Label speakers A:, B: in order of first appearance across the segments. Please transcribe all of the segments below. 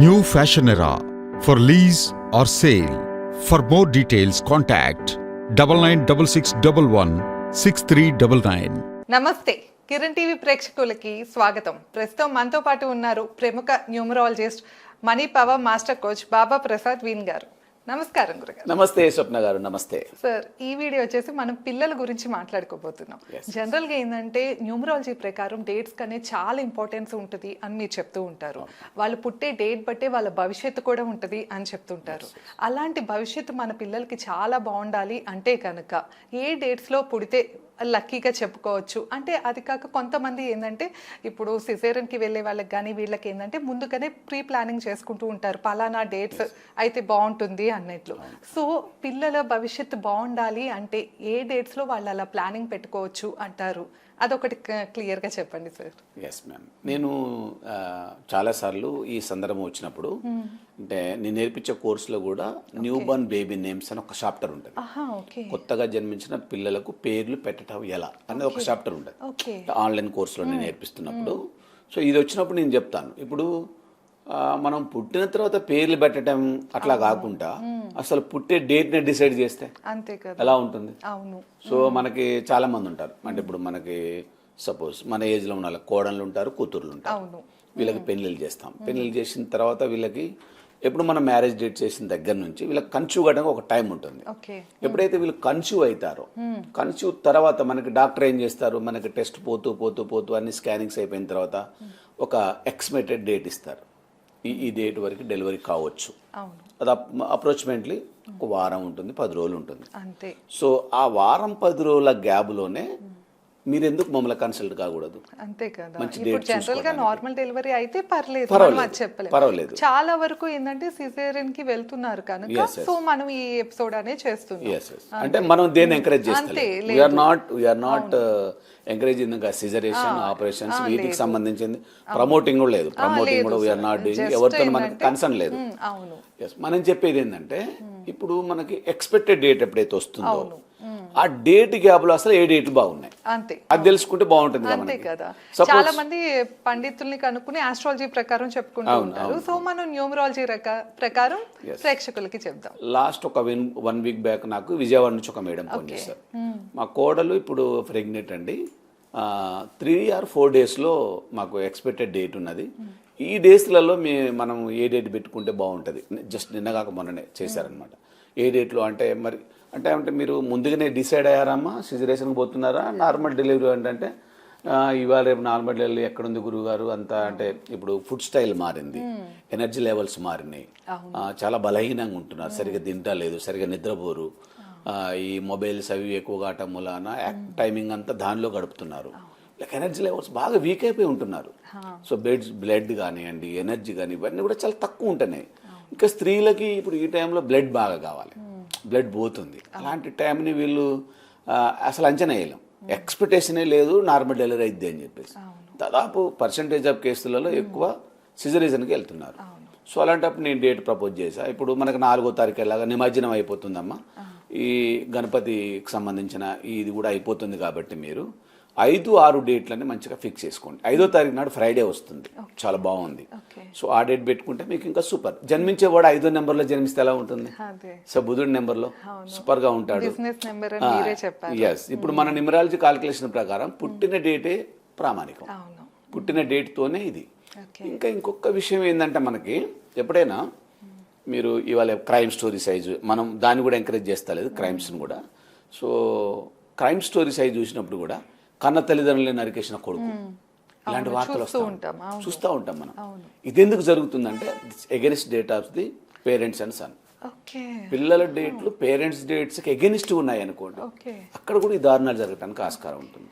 A: New fashion era for lease or sale for more details contact double nine double six double one six three double nine
B: నమస్తే. Kiran TV ప్రేక్షకులకి స్వాగతం. ప్రస్తుతం మనతో పాటు ఉన్నారు ప్రముఖ న్యూమరాలజిస్ట్ మణిపవర్ మాస్టర్ కోచ్ బాబా ప్రసాద్ వీన్ గారు. నమస్కారం గురుగారు.
C: నమస్తే స్వప్న గారు నమస్తే.
B: సార్ ఈ వీడియో వచ్చేసి మనం పిల్లల గురించి మాట్లాడుకోబోతున్నాం. జనరల్గా ఏంటంటే న్యూమరాలజీ ప్రకారం డేట్స్ కనే చాలా ఇంపార్టెన్స్ ఉంటుంది అని మీరు చెప్తూ ఉంటారు. వాళ్ళు పుట్టే డేట్ బట్టే వాళ్ళ భవిష్యత్తు కూడా ఉంటుంది అని చెప్తుంటారు. అలాంటి భవిష్యత్తు మన పిల్లలకి చాలా బాగుండాలి అంటే కనుక ఏ డేట్స్లో పుడితే లక్కీగా చెప్పుకోవచ్చు. అంటే అది కాక కొంతమంది ఏంటంటే ఇప్పుడు సిజేరియన్కి వెళ్ళే వాళ్ళకి కానీ వీళ్ళకి ఏంటంటే ముందుగానే ప్రీ ప్లానింగ్ చేసుకుంటూ ఉంటారు. పలానా డేట్స్ అయితే బాగుంటుంది అన్నట్లు. సో పిల్లల భవిష్యత్తు బాగుండాలి అంటే ఏ డేట్స్లో వాళ్ళు అలా ప్లానింగ్ పెట్టుకోవచ్చు అంటారు? అదొకటి క్లియర్గా చెప్పండి సార్.
C: ఎస్ మ్యామ్ నేను చాలాసార్లు ఈ సందర్భం వచ్చినప్పుడు అంటే నేను నేర్పించే కోర్సులో కూడా న్యూ బర్న్ బేబీ నేమ్స్ అని ఒక చాప్టర్ ఉంటుంది. కొత్తగా జన్మించిన పిల్లలకు పేర్లు పెట్టడం ఎలా అనేది ఒక చాప్టర్ ఉంటుంది. ఆన్లైన్ కోర్సులో నేను నేర్పిస్తున్నప్పుడు. సో ఇది వచ్చినప్పుడు నేను చెప్తాను. ఇప్పుడు మనం పుట్టిన తర్వాత పేర్లు పెట్టడం అట్లా కాకుండా అసలు పుట్టే డేట్ని డిసైడ్ చేస్తే
B: అంతే కదా.
C: ఎలా ఉంటుంది?
B: అవును.
C: సో మనకి చాలా మంది ఉంటారు. అంటే ఇప్పుడు మనకి సపోజ్ మన ఏజ్లో ఉన్న వాళ్ళకి కోడళ్ళు ఉంటారు కూతుర్లు ఉంటారు.
B: అవును.
C: వీళ్ళకి పెళ్ళిళ్ళు చేస్తాం. పెళ్ళిళ్ళు చేసిన తర్వాత వీళ్ళకి ఎప్పుడు మనం మ్యారేజ్ డేట్ చేసిన దగ్గర నుంచి వీళ్ళకి కన్సీవ్ కావడానికి ఒక టైం ఉంటుంది. ఎప్పుడైతే వీళ్ళు కన్సీవ్ అవుతారో కన్సీవ్ తర్వాత మనకి డాక్టర్ ఏం చేస్తారు? మనకి టెస్ట్ పోతూ పోతూ పోతూ అన్ని స్కానింగ్స్ అయిపోయిన తర్వాత ఒక ఎక్స్మెటెడ్ డేట్ ఇస్తారు. ఈ ఈ డేట్ వరకు డెలివరీ కావచ్చు. అది అప్రోచ్మెంట్లీ ఒక వారం ఉంటుంది పది రోజులు ఉంటుంది.
B: అంతే.
C: సో ఆ వారం పది రోజుల గ్యాబ్లోనే మీరు ఎందుకు మమ్మల్ని కన్సల్ట్ కాకూడదు?
B: అంతే కదా. ఇప్పుడు జనరల్గా నార్మల్ డెలివరీ అయితే పర్లేదు చెప్పలేము
C: పర్వాలేదు.
B: చాలా వరకు ఏంటంటే సిజేరియన్కి వెళ్తున్నారు కనుక. సో మనం ఈ ఎపిసోడ్ అనే చేస్తున్నాం.
C: అంటే మనం దేన్ని ఎంకరేజ్ చేస్తాం we're not we're not encouraging ఇంకా సిజరేషన్ ఆపరేషన్స్ వీటికి సంబంధించింది? ప్రమోటింగ్ కూడా లేదు. ప్రమోటింగ్ కూడా వీఆర్ నాట్ డూయింగ్ ఎవరితో మనకి కన్సర్న్ లేదు. మనం చెప్పేది ఏంటంటే ఇప్పుడు మనకి ఎక్స్పెక్టెడ్ డేట్ ఎప్పుడైతే వస్తుందో ఆ డేట్ గ్యాప్లో అసలు ఏ డేట్లు బాగున్నాయి?
B: అంతే.
C: అది తెలుసుకుంటే బాగుంటుంది
B: అంతే. కదా. చాలా మంది పండితుల్ని కనుక్కుని ఆస్ట్రాలజీ ప్రకారం చెప్పుకుంటూ ఉంటారు. సో మనం న్యూమరాలజీ ప్రకారం ప్రేక్షకులకి చెప్దాం.
C: లాస్ట్ ఒక వన్ వన్ వీక్ బ్యాక్ నాకు విజయవాడ నుంచి ఒక మేడం ఫోన్ చేశారు. మా కోడలు ఇప్పుడు ప్రెగ్నెంట్ అండి. త్రీ ఆర్ ఫోర్ డేస్లో మాకు ఎక్స్పెక్టెడ్ డేట్ ఉన్నది. ఈ డేస్లలో మీ మనం ఏ డేట్ పెట్టుకుంటే బాగుంటుంది? జస్ట్ నిన్నగాక మొన్ననే చేశారనమాట ఏ డేట్లో అంటే మరి అంటే అంటే మీరు ముందుగానే డిసైడ్ అయ్యారమ్మా సిజరేషన్కి పోతున్నారా? నార్మల్ డెలివరీ అంటే ఆ, ఇవాళ రేపు నార్మల్ డెలివరీ ఎక్కడుంది గురువు గారు అంతా అంటే ఇప్పుడు ఫుడ్ స్టైల్ మారింది. ఎనర్జీ లెవెల్స్ మారినాయి. చాలా బలహీనంగా ఉంటున్నారు. సరిగా తింటలేదు సరిగా నిద్రపోరు. ఈ మొబైల్స్ అవి ఎక్కువగా ఆటం మూలాన టైమింగ్ అంతా దానిలో గడుపుతున్నారు. లైక్ ఎనర్జీ లెవెల్స్ బాగా వీక్ అయిపోయి ఉంటున్నారు. సో బ్లడ్ బ్లడ్ కానివ్వండి ఎనర్జీ కానీ ఇవన్నీ కూడా చాలా తక్కువ ఉంటున్నాయి. ఇంకా స్త్రీలకి ఇప్పుడు ఈ టైంలో బ్లడ్ బాగా కావాలి. బ్లడ్ పోతుంది. అలాంటి టైంని వీళ్ళు అసలు అంచనా వేయలేం. ఎక్స్పెక్టేషనే లేదు నార్మల్ డెలివరీ అయిద్ది అని చెప్పేసి. దాదాపు పర్సంటేజ్ ఆఫ్ కేసులలో ఎక్కువ సిజరీజన్కి వెళ్తున్నారు. సో అలాంటప్పుడు నేను డేట్ ప్రపోజ్ చేశా. ఇప్పుడు మనకు నాలుగో తారీఖు ఎలాగా నిమజ్జనం అయిపోతుందమ్మా. ఈ గణపతికి సంబంధించిన ఇది కూడా అయిపోతుంది కాబట్టి మీరు ఐదు ఆరు డేట్లని మంచిగా ఫిక్స్ చేసుకోండి. ఐదో తారీఖు నాడు ఫ్రైడే వస్తుంది. చాలా బాగుంది. సో ఆ డేట్ పెట్టుకుంటే మీకు ఇంకా సూపర్. జన్మించేవాడు ఐదో నెంబర్లో జన్మిస్తే ఎలా ఉంటుంది? సో బుధుడి నెంబర్లో సూపర్గా ఉంటాడు.
B: నెంబర్
C: ఎస్ ఇప్పుడు మన న్యూమరాలజీ కాలిక్యులేషన్ ప్రకారం పుట్టిన డేటే ప్రామాణికం. పుట్టిన డేట్తోనే ఇది.
B: ఓకే.
C: ఇంకా ఇంకొక విషయం ఏంటంటే మనకి ఎప్పుడైనా మీరు ఇవాళ క్రైమ్ స్టోరీ సైజు మనం దాన్ని కూడా ఎంకరేజ్ చేస్తలేదు క్రైమ్స్ని కూడా. సో క్రైమ్ స్టోరీ సైజ్ చూసినప్పుడు కూడా కన్న తల్లిదండ్రులే నరికేసిన కొడుకు. ఇలాంటి వార్తలు వస్తూ
B: ఉంటాం.
C: చూస్తూ ఉంటాం మనం. ఇది ఎందుకు జరుగుతుందంటే against date of the parents and son
B: okay.
C: పిల్లల డేట్లు పేరెంట్స్ డేట్స్కి ఎగెనిస్ట్ ఉన్నాయి అనుకోండి. అక్కడ కూడా ఈ దారుణాలు జరగడానికి ఆస్కారం ఉంటుంది.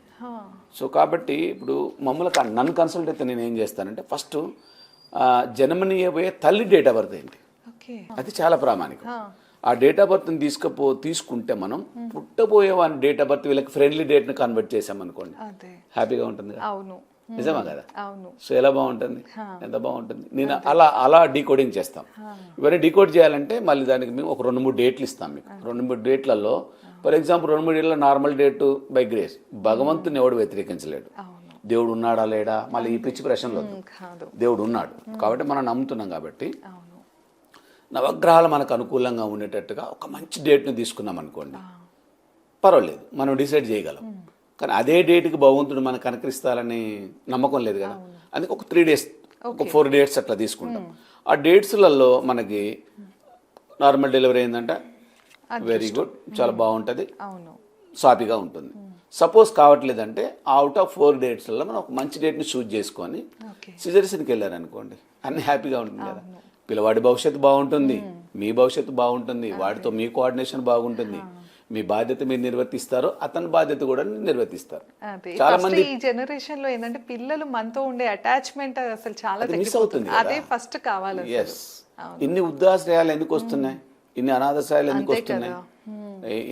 C: సో కాబట్టి ఇప్పుడు మమ్మల్ని నన్ను కన్సల్ట్ అయితే నేను ఏం చేస్తానంటే ఫస్ట్ జన్మనీయబోయే తల్లి డేట్ ఆఫ్ బర్త్ ఏంటి? అది చాలా ప్రామాణికం. ఆ డేట్ ఆఫ్ బర్త్ని తీసుకపో తీసుకుంటే మనం పుట్టబోయే వాని డేట్ ఆఫ్ బర్త్ వీళ్ళకి ఫ్రెండ్లీ డేట్ని కన్వర్ట్ చేసామనుకోండి హ్యాపీగా ఉంటుంది
B: అవును.
C: నిజమా కదా? సో ఎలా బాగుంటుంది? ఎంత బాగుంటుంది? నేను అలా అలా డీకోడింగ్ చేస్తాం. ఇవన్నీ డీకోడ్ చేయాలంటే మళ్ళీ దానికి మేము ఒక రెండు మూడు డేట్లు ఇస్తాం మీకు. రెండు మూడు డేట్లలో ఫర్ ఎగ్జాంపుల్ రెండు మూడు డేట్ల నార్మల్ డేట్ బై గ్రేస్. భగవంతుని ఎవడు వ్యతిరేకించలేడు. దేవుడు ఉన్నాడా లేడా? మళ్ళీ ఈ పిచ్చి ప్రశ్నలు దేవుడు ఉన్నాడు. కాబట్టి మనం నమ్ముతున్నాం కాబట్టి నవగ్రహాలు మనకు అనుకూలంగా ఉండేటట్టుగా ఒక మంచి డేట్ని తీసుకున్నాం అనుకోండి. పర్వాలేదు. మనం డిసైడ్ చేయగలం. కానీ అదే డేట్కి భగవంతుడు మనకు కనకరిస్తారని నమ్మకం లేదు కదా. అందుకే ఒక త్రీ డేస్ ఒక ఫోర్ డేట్స్ అట్లా తీసుకుంటాం. ఆ డేట్స్లలో మనకి నార్మల్ డెలివరీ అయిందంటే వెరీ గుడ్ చాలా బాగుంటుంది. సాఫీగా ఉంటుంది. సపోజ్ కావట్లేదంటే అవుట్ ఆఫ్ ఫోర్ డేట్స్లలో మనం ఒక మంచి డేట్ని చూజ్ చేసుకొని
B: ఓకే.
C: సిజరేషన్కి వెళ్ళారనుకోండి. అన్ని హ్యాపీగా ఉంటుంది కదా. పిల్లవాడి భవిష్యత్తు బాగుంటుంది. మీ భవిష్యత్తు బాగుంటుంది. వాడితో మీ కోఆర్డినేషన్ బాగుంటుంది. మీ బాధ్యత మీరు నిర్వర్తిస్తారో అతని బాధ్యత కూడా నిర్వర్తిస్తారు. చాలా మంది
B: ఈ జనరేషన్లో ఏంటంటే పిల్లలు మనతో ఉండే అటాచ్మెంట్ అసలు చాలా
C: మిస్ అవుతుంది
B: అదే ఫస్ట్ కావాలి.
C: ఎస్ ఇన్ని వృద్ధాశ్రయాలు ఎందుకు వస్తున్నాయి? ఇన్ని అనాథాశ్రయాలు ఎందుకు వస్తున్నాయి?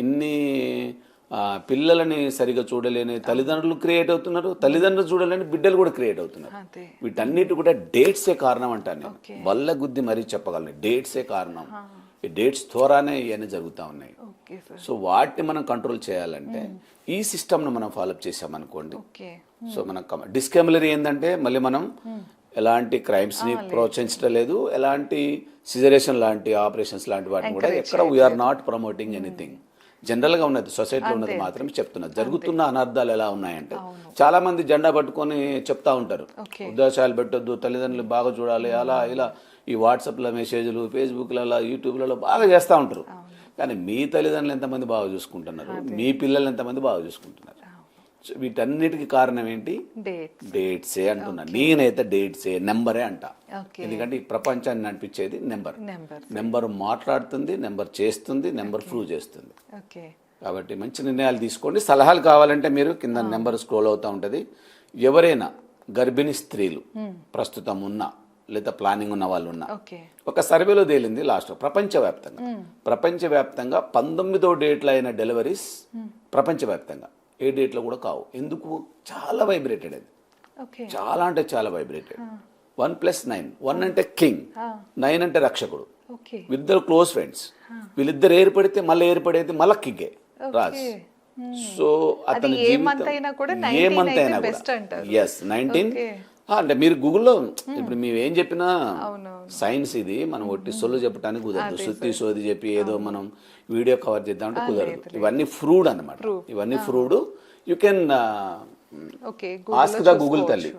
C: ఇన్ని పిల్లలని సరిగా చూడలేని తల్లిదండ్రులు క్రియేట్ అవుతున్నారు. తల్లిదండ్రులు చూడలేని బిడ్డలు కూడా క్రియేట్ అవుతున్నారు. వీటన్నిటి కూడా డేట్సే కారణం అంటాను నేను. వల్ల గుద్ది మరీ చెప్పగలను. డేట్సే కారణం. ఈ డేట్స్ ద్వారానే ఇవన్నీ జరుగుతూ ఉన్నాయి. సో వాటిని మనం కంట్రోల్ చేయాలంటే ఈ సిస్టమ్ను మనం ఫాలో చేసామనుకోండి సో మనకు డిస్కెమలరీ ఏంటంటే మళ్ళీ మనం ఎలాంటి క్రైమ్స్ని ప్రోత్సహించడం లేదు. ఎలాంటి సిజరేషన్ లాంటి ఆపరేషన్స్ లాంటి వాటిని కూడా ఎక్కడ వీఆర్ నాట్ ప్రమోటింగ్ ఎనీథింగ్ జనరల్గా ఉన్నది సొసైటీలో ఉన్నది మాత్రం చెప్తున్నది జరుగుతున్న అనర్థాలు ఎలా ఉన్నాయంటే చాలా మంది జెండా పట్టుకొని చెప్తా ఉంటారు. ఉద్దేశాలు పెట్టొద్దు తల్లిదండ్రులు బాగా చూడాలి అలా ఇలా. ఈ వాట్సాప్లో మెసేజ్లు ఫేస్బుక్లలో యూట్యూబ్లలో బాగా చేస్తూ ఉంటారు. కానీ మీ తల్లిదండ్రులు ఎంతమంది బాగా చూసుకుంటున్నారు? మీ పిల్లలు ఎంతమంది బాగా చూసుకుంటున్నారు? వీటన్నిటికీ కారణం ఏంటి?
B: డేట్
C: డేట్సే అంటున్నా. నేనైతే డేట్సే నెంబరే అంట. ఎందుకంటే ఈ ప్రపంచాన్ని నడిపించేది నెంబర్.
B: నెంబర్.
C: మాట్లాడుతుంది నెంబర్ చేస్తుంది నెంబర్ ప్రూవ్ చేస్తుంది. కాబట్టి మంచి నిర్ణయాలు తీసుకోండి. సలహాలు కావాలంటే మీరు కింద నెంబర్ స్క్రోల్ అవుతూ ఉంటుంది. ఎవరైనా గర్భిణీ స్త్రీలు ప్రస్తుతం ఉన్న లేదా ప్లానింగ్ ఉన్న వాళ్ళు ఉన్నా. ఒక సర్వేలో తేలింది లాస్ట్ ప్రపంచవ్యాప్తంగా. ప్రపంచవ్యాప్తంగా పంతొమ్మిదో డేట్లో అయిన డెలివరీస్ ప్రపంచవ్యాప్తంగా. ఏ డేట్లో కూడా కావు. ఎందుకు? చాలా వైబ్రేటెడ్ అది. చాలా అంటే చాలా vibrated one plus nine one అంటే కింగ్ నైన్ అంటే రక్షకుడు.
B: ఓకే
C: ఇద్దరు క్లోజ్ ఫ్రెండ్స్ వీళ్ళిద్దరు ఏర్పడితే మళ్ళీ ఏర్పడేది మళ్ళీ కిగ్గే రాజ్. సో అతని
B: ఏ month అయినా కూడా
C: ఏ
B: 19
C: మంత్ అయినా
B: అంటారు.
C: Yes nineteen. అంటే మీరు గూగుల్లో ఇప్పుడు మేము ఏం చెప్పినా. సైన్స్ ఇది మనం ఒట్టి సొల్లు చెప్పడానికి కుదరదు. సుత్తి సోది చెప్పి ఏదో మనం వీడియో కవర్ చేద్దామంటే కుదరదు. ఇవన్నీ ఫ్రూడ్ అన్నమాట. ఇవన్నీ fraud. You can ask the Google తల్లి.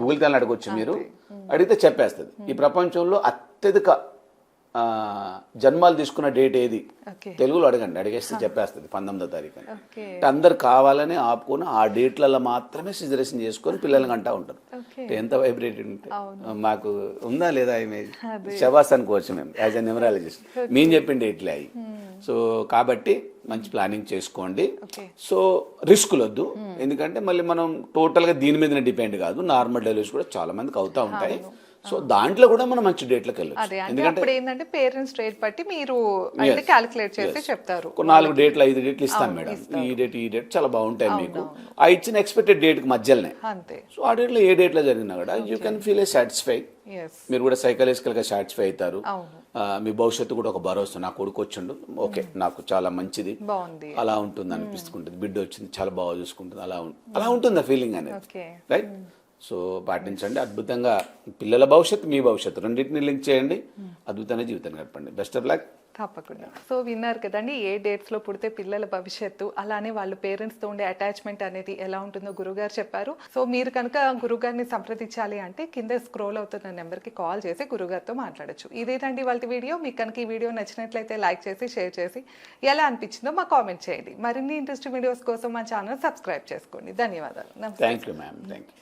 C: గూగుల్ తల్లి అడగొచ్చు మీరు. అడిగితే చెప్పేస్తుంది. ఈ ప్రపంచంలో అత్యధిక జన్మాలు తీసుకున్న డేట్ ఏది? తెలుగులో అడగండి అడిగేస్తే చెప్పేస్తుంది పంతొమ్మిదో తారీఖు అని అందరు కావాలని ఆపుకొని ఆ డేట్లలో మాత్రమే సిజరేషన్ చేసుకొని పిల్లల్ని అంటా ఉంటారు. ఎంత వైబ్రేటెడ్ ఉంటే. మాకు ఉందా లేదా ఇమేజ్ శబాస్ అనుకోవచ్చు మేము యాజ్ అ న్యూమరాలజిస్ట్ మేము చెప్పిన డేట్లే అవి సో కాబట్టి మంచి ప్లానింగ్ చేసుకోండి. సో రిస్కులు వద్దు ఎందుకంటే మళ్ళీ మనం టోటల్గా దీని మీదనే డిపెండ్ కాదు. నార్మల్ డెలివరీస్ కూడా చాలా మందికి అవుతా ఉంటాయి. సో దాంట్లో కూడా మనం మంచి డేట్లకు వెళ్ళచ్చు. ఎందుకంటే
B: ఏంటంటే పేరెంట్స్ రేట్ బట్టి మీరు క్యాలిక్యులేట్ చేసి చెప్తారు.
C: నాలుగు డేట్లు ఐదు డేట్లు ఇస్తాం మేడం. ఈ డేట్ ఈ డేట్ చాలా బాగుంటాయి మీకు. ఆ ఇచ్చిన ఎక్స్పెక్టెడ్ డేట్కి మధ్యలోనే.
B: అంతే.
C: సో ఆ డేట్లో ఏ డేట్లో జరిగినా కూడా you can feel a satisfy మీరు కూడా సైకలాజికల్గా సాటిస్ఫై అవుతారు. మీ భవిష్యత్తు కూడా ఒక భరోసా నా కొడుకు వచ్చిండు. ఓకే నాకు చాలా మంచిది. అలా ఉంటుంది అనిపిస్తుంటుంది బిడ్డ వచ్చింది చాలా బాగా చూసుకుంటుంది. అలా అలా ఉంటుంది ఆ ఫీలింగ్ అనేది. రైట్ సో పాటించండి. అద్భుతంగా పిల్లల భవిష్యత్తు మీ భవిష్యత్తు రెండింటిని లింక్ చేయండి. అద్భుతమైన జీవితం గడపండి. Best of luck.
B: తప్పకుండా. సో విన్నారు కదండి ఏ డేట్స్లో పుడితే పిల్లల భవిష్యత్తు అలానే వాళ్ళ పేరెంట్స్తో ఉండే అటాచ్మెంట్ అనేది ఎలా ఉంటుందో గురుగారు చెప్పారు. సో మీరు కనుక గురుగారిని సంప్రదించాలి అంటే కింద స్క్రోల్ అవుతున్న నెంబర్కి కాల్ చేసి గురుగారితో మాట్లాడొచ్చు. ఇదేనండి వాళ్ళ వీడియో. మీకు కనుక ఈ వీడియో నచ్చినట్లయితే లైక్ చేసి షేర్ చేసి ఎలా అనిపించిందో మా కామెంట్ చేయండి. మరిన్ని ఇంట్రెస్టింగ్ వీడియోస్ కోసం మా ఛానల్ సబ్స్క్రైబ్ చేసుకోండి. ధన్యవాదాలు.
C: Thank you ma'am. Thank you.